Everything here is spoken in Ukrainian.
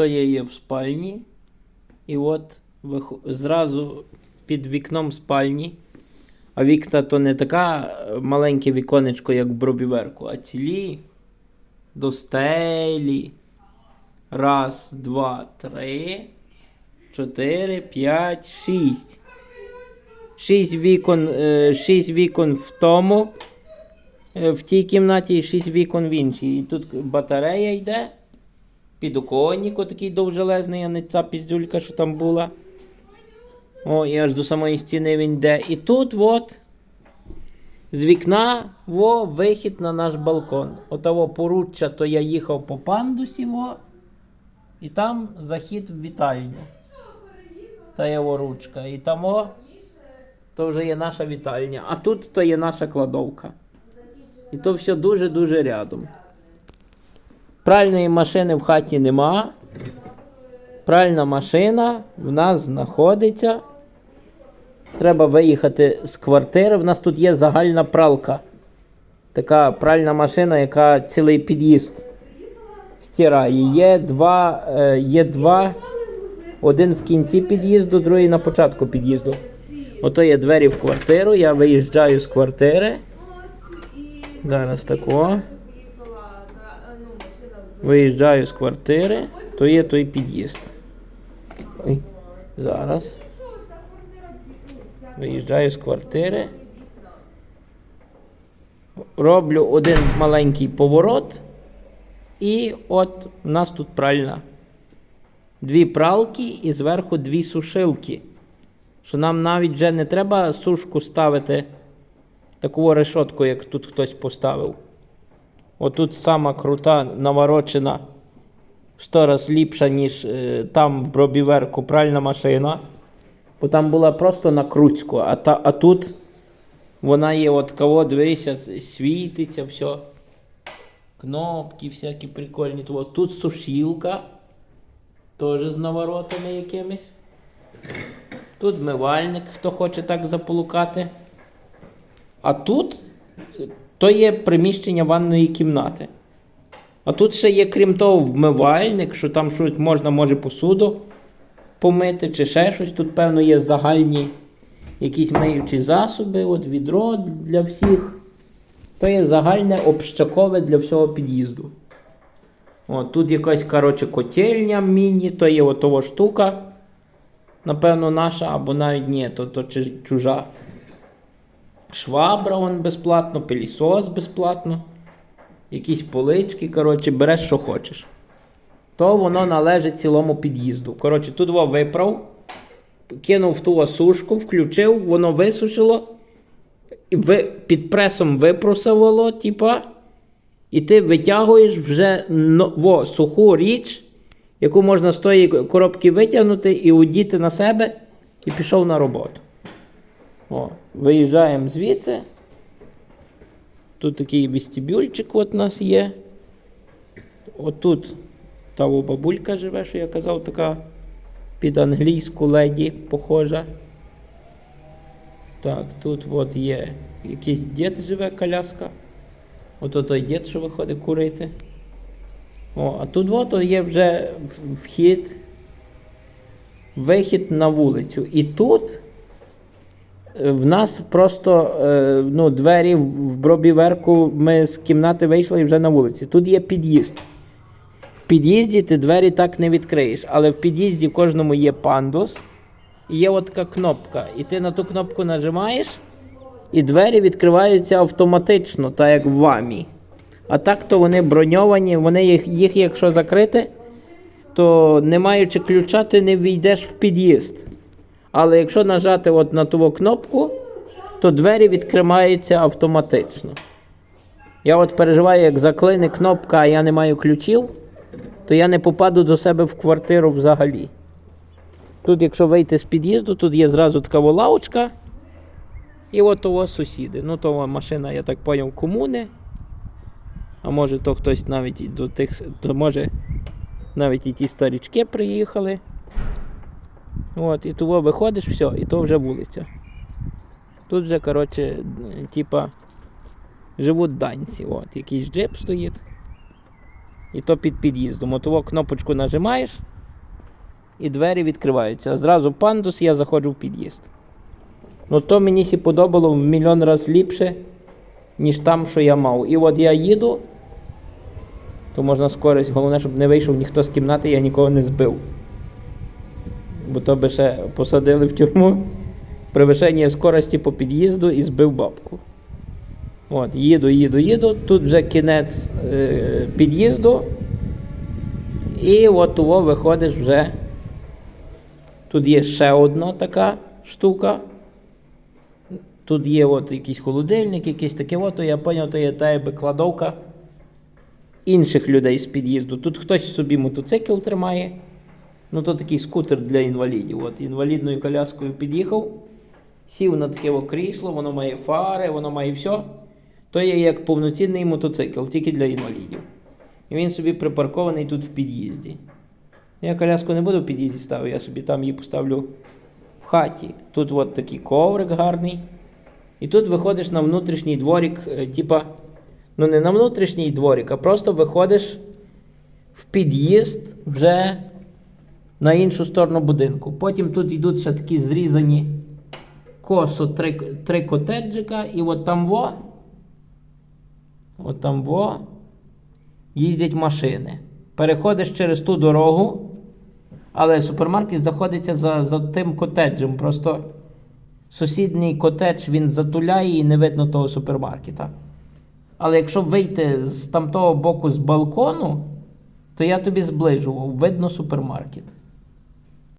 То я є в спальні. І от зразу під вікном спальні. А вікна то не така е, маленьке віконечко, як в Бробіверку, а цілі до стелі. Раз, два, три, чотири, п'ять, шість. Шість вікон, е, шість вікон в тому, е, в тій кімнаті і шість вікон в іншій. І тут батарея йде. Підоконник отакий довжелезний, а не ця піздюлька, що там була. О, і аж до самої стіни він йде. І тут от з вікна во, вихід на наш балкон. Отого поруччя, то я їхав по пандусі, во, і там захід в вітальню. Та його ручка. І там о, то вже є наша вітальня. А тут то є наша кладовка. І то все дуже-дуже рядом. Пральної машини в хаті нема. Пральна машина в нас знаходиться. Треба виїхати з квартири. В нас тут є загальна пралка. Така пральна машина, яка цілий під'їзд стирає. Є два, е, є два. Один в кінці під'їзду, другий на початку під'їзду. Ото є двері в квартиру. Я виїжджаю з квартири. Зараз тако. Виїжджаю з квартири, то є той під'їзд. Зараз. Виїжджаю з квартири. Роблю один маленький поворот. І от у нас тут пральна. Дві пралки і зверху дві сушилки. Що нам навіть вже не треба сушку ставити таку решетку, як тут хтось поставив. Отут сама крута наворочена, сто раз ліпша, ніж е, там в Бробіверку пральна машина. Бо там була просто на а, та, а тут вона є от кого, дивися, світиться, все. Кнопки всякі прикольні. От тут сушілка. Теж з наворотами якимись. Тут мивальник, хто хоче так заполукати. А тут то є приміщення ванної кімнати. А тут ще є, крім того, вмивальник, що там щось можна може посуду помити чи ще щось. Тут, певно, є загальні якісь миючі засоби, от відро для всіх. То є загальне общакове для всього під'їзду. От, тут якась, коротше, котельня міні, то є отова штука. Напевно, наша, або навіть ні, то, то чужа. Швабра он безплатно, пилісос безплатно. Якісь полички, коротше, береш, що хочеш. То воно належить цілому під'їзду. Коротше, тут во виправ, кинув в ту сушку, включив, воно висушило, і ви, під пресом випросувало, типа, і ти витягуєш вже но, во, суху річ, яку можна з тої коробки витягнути і удіти на себе, і пішов на роботу. О, виїжджаємо звідси. Тут такий вестибюльчик от у нас є. Отут та бабулька живе, що я казав, така під англійську леді похожа. Так, тут от є якийсь дід живе коляска. Ото той дід, що виходить курити. О, а тут от є вже вхід, вихід на вулицю. І тут в нас просто е, ну, двері в Бробіверку, ми з кімнати вийшли і вже на вулиці. Тут є під'їзд. В під'їзді ти двері так не відкриєш, але в під'їзді кожному є пандус, і є от кнопка. І ти на ту кнопку нажимаєш, і двері відкриваються автоматично, так як в вамі. А так то вони броньовані, вони їх, їх якщо закрити, то не маючи ключа, ти не війдеш в під'їзд. Але якщо нажати от на ту кнопку, то двері відкриваються автоматично. Я от переживаю, як заклине кнопка, а я не маю ключів, то я не попаду до себе в квартиру взагалі. Тут, якщо вийти з під'їзду, тут є зразу така во лавочка. І от того сусіди. Ну, то машина, я так поняв, комуни. А може то хтось навіть до тих, то може навіть і ті старічки приїхали. От, і того виходиш, все, і то вже вулиця. Тут вже, коротше, типа, живуть данці. От, якийсь джип стоїть. І то під під'їздом. Отого кнопочку нажимаєш, і двері відкриваються. Зразу пандус, я заходжу в під'їзд. Ну то мені сі подобало в мільйон раз ліпше, ніж там, що я мав. І от я їду, то можна скорість. Головне, щоб не вийшов ніхто з кімнати, я нікого не збив. Бо то би ще посадили в тюрму. Превишення скорості по під'їзду і збив бабку. От, їду, їду, їду. Тут вже кінець е, під'їзду. І от того виходиш вже. Тут є ще одна така штука. Тут є от якийсь холодильник, якийсь таке, от, я зрозумів, то є та якби кладовка інших людей з під'їзду. Тут хтось собі мотоцикл тримає. Ну, то такий скутер для інвалідів. От інвалідною коляскою під'їхав, сів на таке крісло, воно має фари, воно має все. То є як повноцінний мотоцикл, тільки для інвалідів. І він собі припаркований тут в під'їзді. Я коляску не буду в під'їзді ставити, я собі там її поставлю в хаті. Тут от такий коврик гарний. І тут виходиш на внутрішній дворик, е, типа, ну не на внутрішній дворик, а просто виходиш в під'їзд вже на іншу сторону будинку. Потім тут йдуть ще такі зрізані косо три, три котеджика, і от там во, от там во їздять машини. Переходиш через ту дорогу, але супермаркет знаходиться за, за тим котеджем. Просто сусідній котедж він затуляє і не видно того супермаркета. Але якщо вийти з тамтого боку з балкону, то я тобі зближував, видно супермаркет.